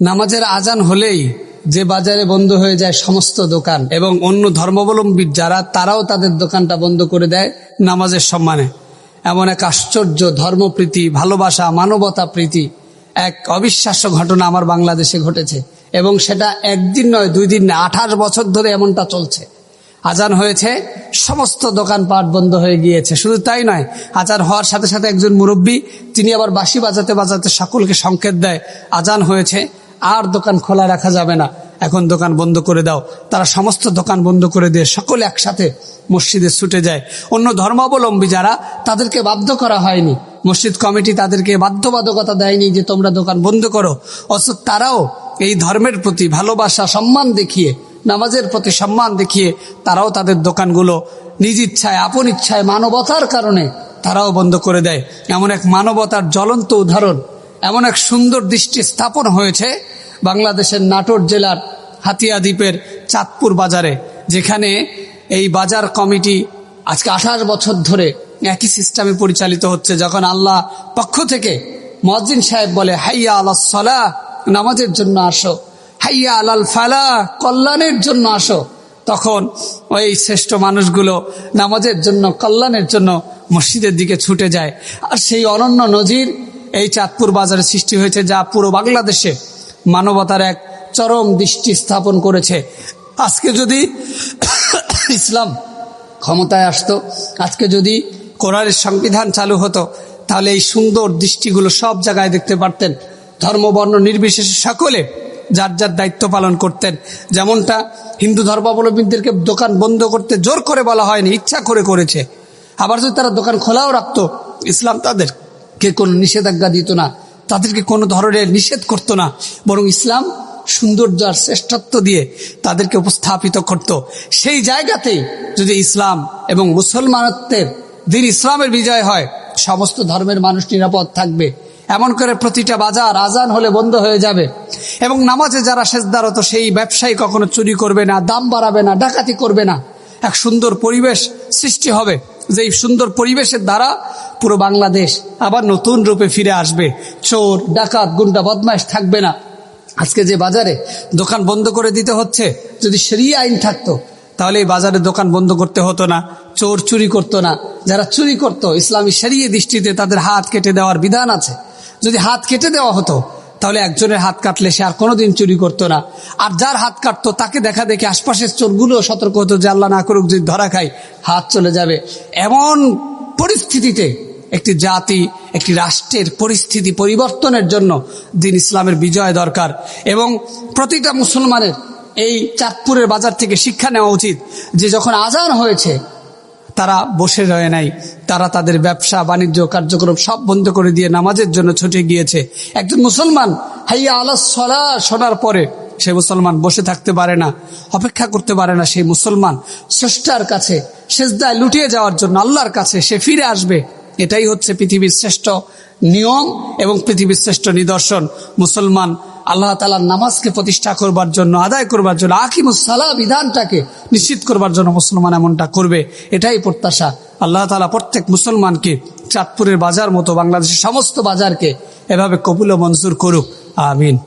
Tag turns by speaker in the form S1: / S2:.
S1: নামাজের আজান হলেই যে বাজারে বন্ধ হয়ে যায় সমস্ত দোকান এবং অন্য ধর্মাবলম্বী যারা, তারাও তাদের দোকানটা বন্ধ করে দেয় নামাজের সম্মানে। এমন এক আশ্চর্য ধর্মপ্রীতি, ভালোবাসা, মানবতা প্রীতি, এক অবিশ্বাস্য ঘটনা আমার বাংলাদেশে ঘটেছে এবং সেটা একদিন নয়, দুই দিন নয়, আঠাশ বছর ধরে এমনটা চলছে। আজান হয়েছে, সমস্ত দোকানপাট বন্ধ হয়ে গিয়েছে। শুধু তাই নয়, আজান হওয়ার সাথে সাথে একজন মুরব্বী, তিনি আবার বাঁশি বাজাতে বাজাতে সকলকে সংকেত দেয়, আজান হয়েছে আর দোকান খোলা রাখা যাবে না। এখন দোকান বন্ধ করে দাও। তারা সমস্ত দোকান বন্ধ করে দিয়ে সকলে একসাথে মসজিদে ছুটে যায়। অন্য ধর্মাবলম্বী যারা, তাদেরকে বাধ্য করা হয়নি। মসজিদ কমিটি তাদেরকে বাধ্যবাধকতা দেয়নি যে তোমরা দোকান বন্ধ করো। অথচ তারাও এই ধর্মের প্রতি ভালোবাসা, সম্মান দেখিয়ে, নামাজের প্রতি সম্মান দেখিয়ে তারাও তাদের দোকানগুলো নিজ ইচ্ছায়, আপন ইচ্ছায় মানবতার কারণে তারাও বন্ধ করে দেয়। এমন এক মানবতার জ্বলন্ত উদাহরণ এমন এক সুন্দর দৃষ্টি স্থাপন হয়েছে বাংলাদেশের নাটোর জেলার হাতিয়া দ্বীপের চাঁদপুর বাজারে, যেখানে এই বাজার কমিটি আজকে আঠাশ বছর ধরে একই সিস্টেমে পরিচালিত হচ্ছে, যখন আল্লাহ পক্ষ থেকে মজিন সাহেব বলে, হাইয়া আল্লাহ সলা, নামাজের জন্য আসো। হাইয়া আলাল ফালা, কল্যাণের জন্য আসো। তখন ওই শ্রেষ্ঠ মানুষগুলো নামাজের জন্য, কল্যাণের জন্য মসজিদের দিকে ছুটে যায়। আর সেই অনন্য নজির এই চাঁদপুর বাজারে সৃষ্টি হয়েছে যা পুরো বাংলাদেশে মানবতার এক চরম দৃষ্টি স্থাপন করেছে। আজকে যদি ইসলাম ক্ষমতায় আসতো, আজকে যদি কোরআনের সংবিধান চালু হতো, তাহলে এই সুন্দর দৃষ্টিগুলো সব জায়গায় দেখতে পারতেন। ধর্মবর্ণ নির্বিশেষে সকলে যার যার দায়িত্ব পালন করতেন। যেমনটা হিন্দু ধর্মাবলম্বীদেরকে দোকান বন্ধ করতে জোর করে বলা হয়নি, ইচ্ছা করে করেছে। আবার যদি তারা দোকান খোলাও রাখতো, ইসলাম তাদেরকে কোনো নিষেধাজ্ঞা দিত না, তাদেরকে কোনো ধরনের নিষেধ করতো না, বরং ইসলাম সৌন্দর্য আর শ্রেষ্ঠত্ব দিয়ে তাদেরকে উপস্থাপিত করত। সেই জায়গাতেই যদি ইসলাম এবং মুসলমানত্বের দিন ইসলামের বিজয় হয়, সমস্ত ধর্মের মানুষ নিরাপদ থাকবে। এমন করে প্রতিটা বাজার আজান হলে বন্ধ হয়ে যাবে। এবং নামাজে যারা সেজদারত, সেই ব্যবসায়ী কখনো চুরি করবে না, দাম বাড়াবে না, ডাকাতি করবে না। এক সুন্দর পরিবেশ সৃষ্টি হবে। যে সুন্দর পরিবেশের দ্বারা পুরো বাংলাদেশ আবার নতুন রূপে ফিরে আসবে। চোর, ডাকাত, গুন্ডা, বদমাইশ থাকবে না। আজকে যে বাজারে দোকান বন্ধ করে দিতে হচ্ছে, যদি সেরিয়ে আইন থাকতো, তাহলে এই বাজারে দোকান বন্ধ করতে হতো না, চোর চুরি করতো না। যারা চুরি করতো, ইসলামী সেরিয়ে দৃষ্টিতে তাদের হাত কেটে দেওয়ার বিধান আছে। যদি হাত কেটে দেওয়া হতো তাহলে একজনের হাত কাটলে সে আর কোনোদিন চুরি করতো না। আর যার হাত কাটতো, তাকে দেখা দেখে আশপাশের চোরগুলো সতর্ক হতো যে আল্লাহ না করুক, যদি ধরা খাই হাত চলে যাবে। এমন পরিস্থিতিতে একটি জাতি, একটি রাষ্ট্রের পরিস্থিতি পরিবর্তনের জন্য দিন ইসলামের বিজয় দরকার। এবং প্রতিটা মুসলমানের এই চাঁদপুরের বাজার থেকে শিক্ষা নেওয়া উচিত যে যখন আজান হয়েছে তারা বসে রয়ে নাই। তারা তাদের ব্যবসা, বাণিজ্য, কার্যক্রম সব বন্ধ করে দিয়ে নামাজের জন্য ছুটে গিয়েছে। একজন মুসলমান হাইয়া আল্লাহ সলা শোনার পরে সে মুসলমান বসে থাকতে পারে না, অপেক্ষা করতে পারে না সেই মুসলমান স্রষ্টার কাছে, সেজদায় লুটিয়ে যাওয়ার জন্য আল্লাহর কাছে সে ফিরে আসবে। এটাই হচ্ছে পৃথিবীর শ্রেষ্ঠ নিয়ম এবং পৃথিবীর শ্রেষ্ঠ নিদর্শন। মুসলমান আল্লাহ তালার নামাজকে প্রতিষ্ঠা করবার জন্য, আদায় করবার জন্য আকিমুসালা বিধানটাকে নিশ্চিত করবার জন্য মুসলমান এমনটা করবে। এটাই প্রত্যাশা। আল্লাহ তালা প্রত্যেক মুসলমানকে চাঁদপুরের বাজার মতো বাংলাদেশের সমস্ত বাজারকে এভাবে কবুল মঞ্জুর করুক। আমিন।